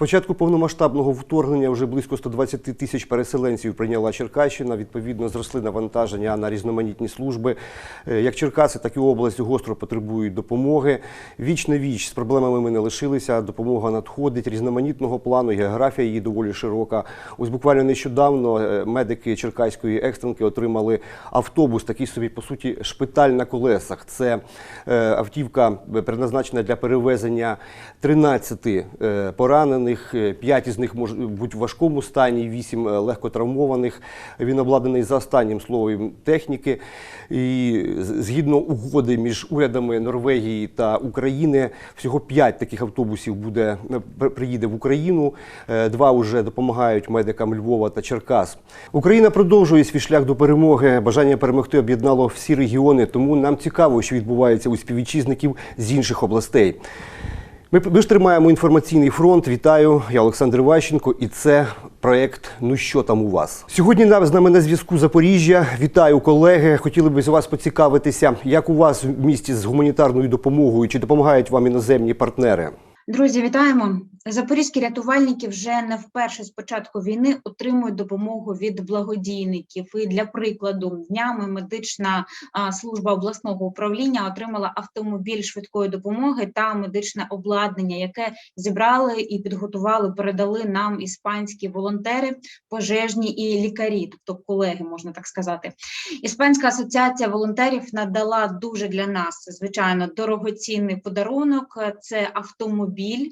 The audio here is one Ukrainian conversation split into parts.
початку повномасштабного вторгнення вже близько 120 тисяч переселенців прийняла Черкащина. Відповідно, зросли навантаження на різноманітні служби. Е, Як Черкаси, так і область гостро потребують допомоги. Віч на віч з проблемами ми не лишилися. Допомога надходить різноманітного плану. Географія її доволі широка. Ось буквально нещодавно е, медики Черкаської екстренки отримали автобус, такий собі по суті шпиталь на колесах. Це е, автівка предназначена для перевезення 13 е, поранених. 5 із них можуть бути в важкому стані, 8 легко травмованих. Він обладнаний за останнім словом техніки. І згідно угоди між урядами Норвегії та України, всього 5 таких автобусів буде е, приїде в Україну. Е, Два вже допомагають медикам Львова та Черкас. Україна продовжує свій шлях до перемоги. Бажання перемогти об'єднало всі регіони. Тому нам цікаво, що відбувається у співвітчизників з інших областей. Ми, ми ж тримаємо інформаційний фронт. Вітаю, я Олександр Ващенко, і це проект Ну що там у вас? Сьогодні нам з нами на зв'язку Запоріжжя. Вітаю, колеги. Хотіли б з вас поцікавитися, як у вас в місті з гуманітарною допомогою, чи допомагають вам іноземні партнери? Друзі, вітаємо! Запорізькі рятувальники вже не вперше з початку війни отримують допомогу від благодійників. І для прикладу, днями медична служба обласного управління отримала автомобіль швидкої допомоги та медичне обладнання, яке зібрали і підготували, передали нам іспанські волонтери, пожежні і лікарі, тобто колеги, можна так сказати. Іспанська асоціація волонтерів надала дуже для нас, звичайно, дорогоцінний подарунок. Це автомобіль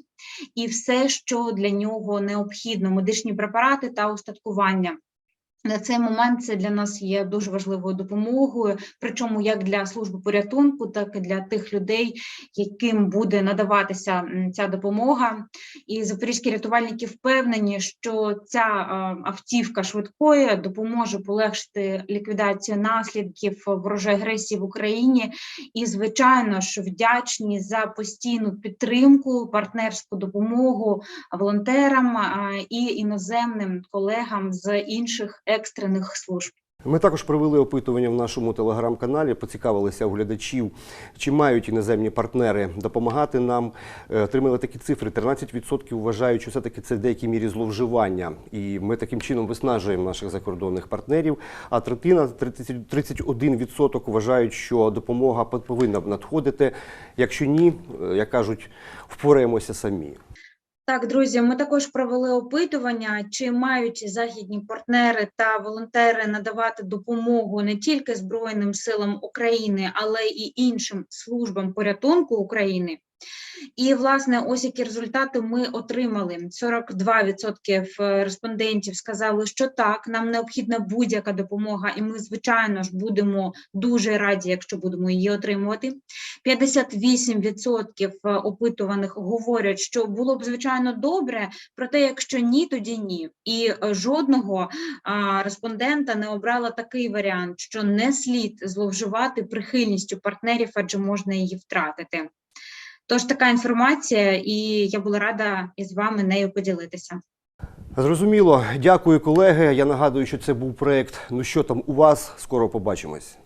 і все, що для нього необхідно: медичні препарати та устаткування. На цей момент це для нас є дуже важливою допомогою, причому як для служби порятунку, так і для тих людей, яким буде надаватися ця допомога. І запорізькі рятувальники впевнені, що ця е, автівка швидкої допоможе полегшити ліквідацію наслідків ворожої агресії в Україні. І, звичайно ж, вдячні за постійну підтримку, партнерську допомогу волонтерам і іноземним колегам з інших екстрених служб. Ми також провели опитування в нашому телеграм-каналі, поцікавилися у глядачів, чи мають іноземні партнери допомагати нам. Е, Отримали такі цифри. 13% вважають, що все-таки це в деякій мірі зловживання. І ми таким чином виснажуємо наших закордонних партнерів. А третина, 30 31% вважають, що допомога повинна надходити. Якщо ні, е, як кажуть, впораємося самі. Так, друзі, ми також провели опитування, чи мають західні партнери та волонтери надавати допомогу не тільки Збройним силам України, але і іншим службам порятунку України. І, власне, ось які результати ми отримали. 42% респондентів сказали, що так, нам необхідна будь-яка допомога, і ми, звичайно ж, будемо дуже раді, якщо будемо її отримувати. 58% опитуваних говорять, що було б звичайно добре, проте якщо ні, тоді ні. І жодного респондента не обрала такий варіант, що не слід зловживати прихильністю партнерів, адже можна її втратити. Тож така інформація, і я була рада із вами нею поділитися. Зрозуміло. Дякую, колеги. Я нагадую, що це був проект Ну що там у вас? Скоро побачимось.